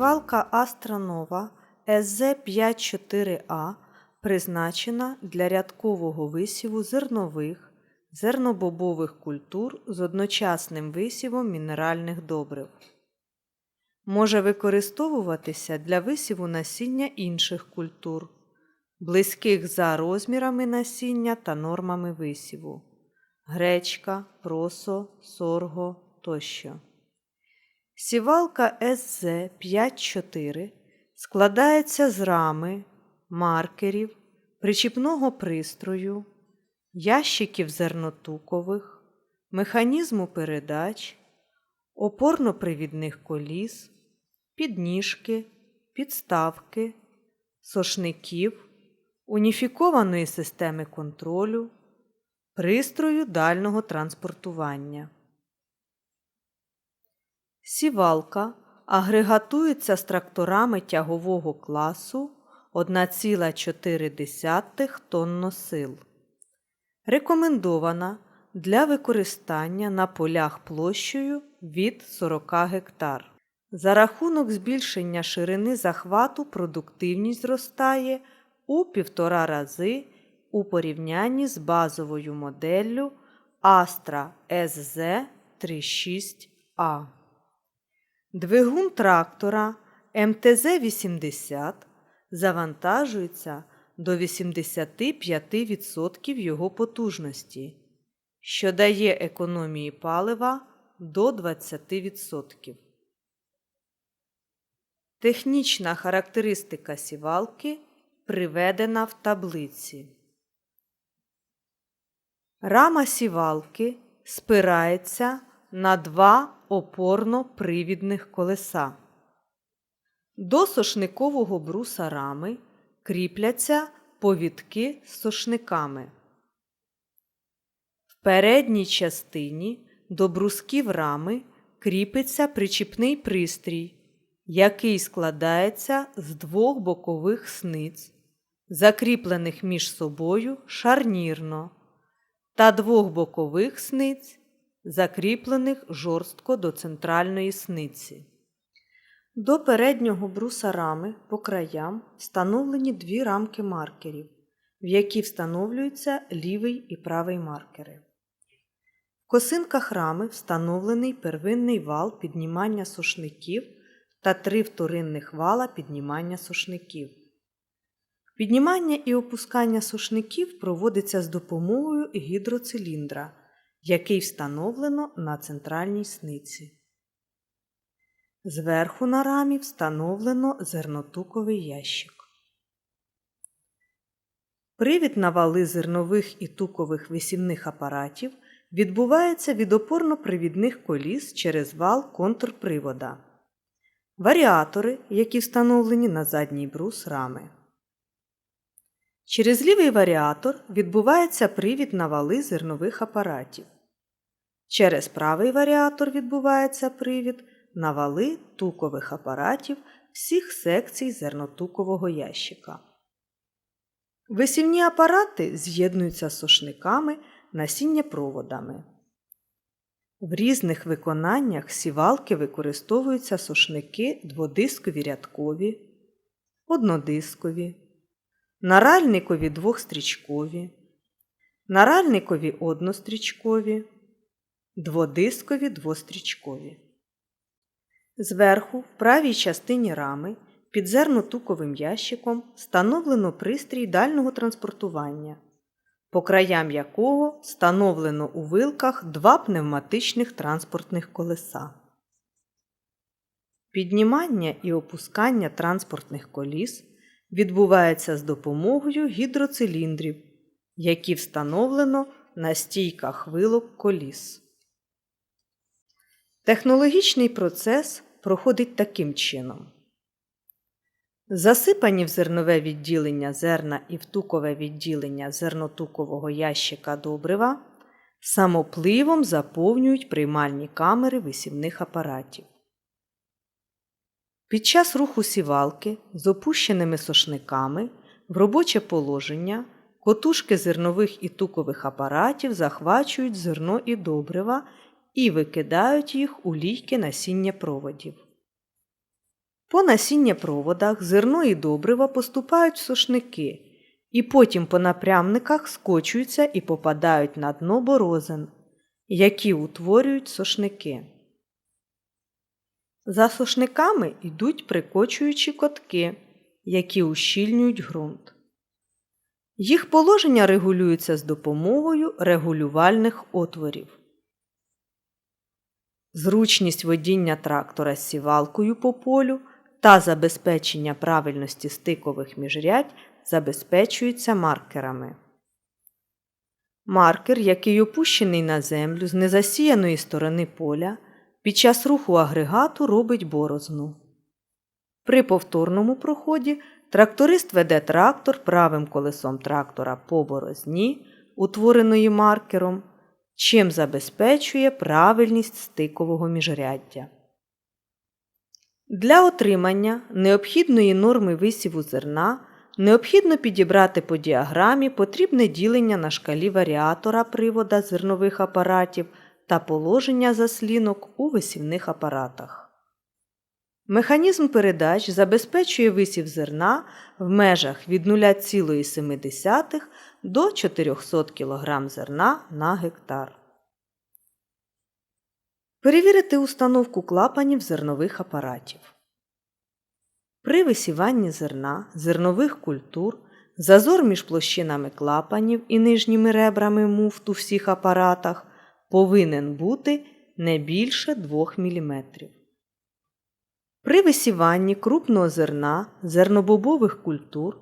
Сівалка Астронова СЗ54А призначена для рядкового висіву зернових, зернобобових культур з одночасним висівом мінеральних добрив. Може використовуватися для висіву насіння інших культур, близьких за розмірами насіння та нормами висіву гречка, просо, сорго тощо. Сівалка СЗ54 складається з рами, маркерів, причіпного пристрою, ящиків зернотукових, механізму передач, опорно-привідних коліс, підніжки, підставки, сошників, уніфікованої системи контролю, пристрою дальнього транспортування. Сівалка агрегатується з тракторами тягового класу 1,4 тонносил. Рекомендована для використання на полях площею від 40 гектар. За рахунок збільшення ширини захвату продуктивність зростає у півтора рази у порівнянні з базовою моделлю Astra SZ 36A. Двигун трактора МТЗ-80 завантажується до 85% його потужності, що дає економії палива до 20%. Технічна характеристика сівалки приведена в таблиці. Рама сівалки спирається на два опорно-привідних колеса. До сошникового бруса рами кріпляться повідки з сошниками. В передній частині до брусків рами кріпиться причіпний пристрій, який складається з двох бокових сниць, закріплених між собою шарнірно, та двох бокових сниць, закріплених жорстко до центральної сниці. До переднього бруса рами по краям встановлені дві рамки маркерів, в які встановлюються лівий і правий маркери. В косинках рами встановлений первинний вал піднімання сушників та три вторинних вала піднімання сушників. Піднімання і опускання сушників проводиться з допомогою гідроциліндра, який встановлено на центральній сниці. Зверху на рамі встановлено зернотуковий ящик. Привід на вали зернових і тукових висівних апаратів відбувається від опорно-привідних коліс через вал контрпривода. Варіатори, які встановлені на задній брус рами. Через лівий варіатор відбувається привід на вали зернових апаратів. Через правий варіатор відбувається привід на вали тукових апаратів всіх секцій зернотукового ящика. Висівні апарати з'єднуються з сошниками насіннєпроводами. В різних виконаннях сівалки використовуються сошники дводискові рядкові, однодискові, наральникові двохстрічкові, наральникові однострічкові, дводискові двострічкові. Зверху, в правій частині рами, під зернотуковим ящиком встановлено пристрій дальнього транспортування, по краям якого встановлено у вилках два пневматичних транспортних колеса. Піднімання і опускання транспортних коліс відбувається з допомогою гідроциліндрів, які встановлено на стійках вилок коліс. Технологічний процес проходить таким чином. Засипані в зернове відділення зерна і в тукове відділення зернотукового ящика добрива самопливом заповнюють приймальні камери висівних апаратів. Під час руху сівалки з опущеними сошниками в робоче положення котушки зернових і тукових апаратів захвачують зерно і добрива і викидають їх у лійки насіння проводів. По насіннєпроводах зерно і добрива поступають в сушники і потім по напрямниках скочуються і попадають на дно борозен, які утворюють сушники. За сушниками йдуть прикочуючі котки, які ущільнюють ґрунт. Їх положення регулюється з допомогою регулювальних отворів. Зручність водіння трактора з сівалкою по полю та забезпечення правильності стикових міжрядь забезпечуються маркерами. Маркер, який опущений на землю з незасіяної сторони поля, під час руху агрегату робить борозну. При повторному проході тракторист веде трактор правим колесом трактора по борозні, утвореної маркером, чим забезпечує правильність стикового міжряддя. Для отримання необхідної норми висіву зерна необхідно підібрати по діаграмі потрібне ділення на шкалі варіатора привода зернових апаратів та положення заслінок у висівних апаратах. Механізм передач забезпечує висів зерна в межах від 0,7 до 400 кг зерна на гектар. Перевірити установку клапанів зернових апаратів. При висіванні зерна, зернових культур, зазор між площинами клапанів і нижніми ребрами муфт у всіх апаратах повинен бути не більше 2 мм. При висіванні крупного зерна зернобобових культур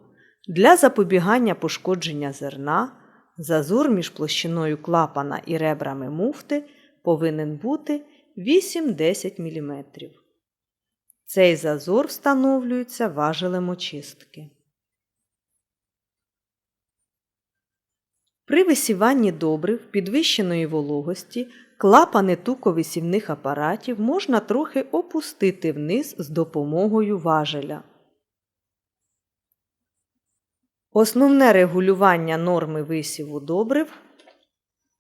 для запобігання пошкодження зерна зазор між площиною клапана і ребрами муфти повинен бути 8-10 мм. Цей зазор встановлюється важелем очистки. При висіванні добрив підвищеної вологості клапани туковисівних апаратів можна трохи опустити вниз з допомогою важеля. Основне регулювання норми висіву добрив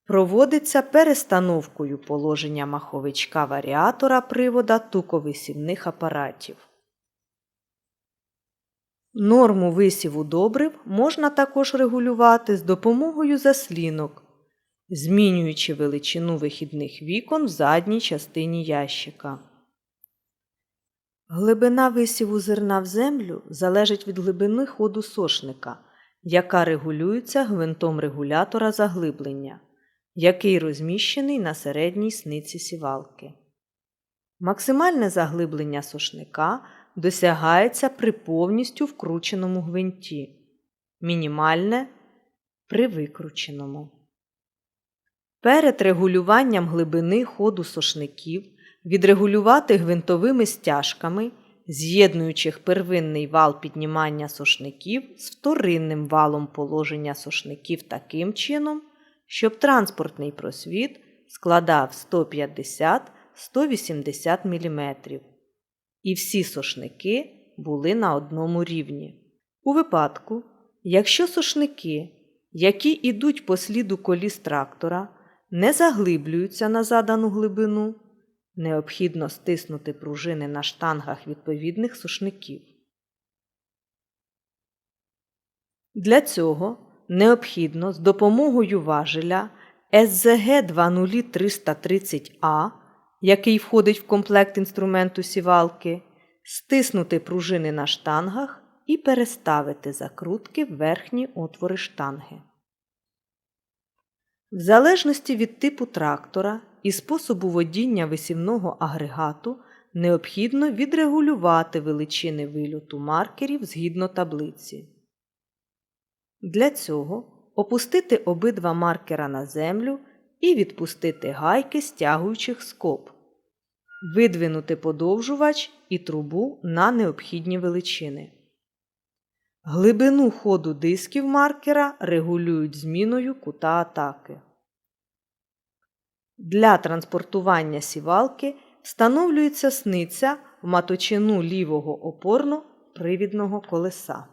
проводиться перестановкою положення маховичка варіатора привода туковисівних апаратів. Норму висіву добрив можна також регулювати з допомогою заслінок, змінюючи величину вихідних вікон в задній частині ящика. Глибина висіву зерна в землю залежить від глибини ходу сошника, яка регулюється гвинтом регулятора заглиблення, який розміщений на середній сниці сівалки. Максимальне заглиблення сошника досягається при повністю вкрученому гвинті, мінімальне при викрученому. Перед регулюванням глибини ходу сошників відрегулювати гвинтовими стяжками, з'єднуючих первинний вал піднімання сошників з вторинним валом положення сошників таким чином, щоб транспортний просвіт складав 150-180 мм, і всі сошники були на одному рівні. У випадку, якщо сошники, які йдуть по сліду коліс трактора, не заглиблюються на задану глибину, необхідно стиснути пружини на штангах відповідних сушників. Для цього необхідно з допомогою важеля SZG 20330A, який входить в комплект інструменту сівалки, стиснути пружини на штангах і переставити закрутки в верхні отвори штанги. В залежності від типу трактора і способу водіння висівного агрегату необхідно відрегулювати величини вильоту маркерів згідно таблиці. Для цього опустити обидва маркера на землю і відпустити гайки стягуючих скоб, видвинути подовжувач і трубу на необхідні величини. Глибину ходу дисків маркера регулюють зміною кута атаки. Для транспортування сівалки встановлюється сниця в маточину лівого опорно-привідного колеса.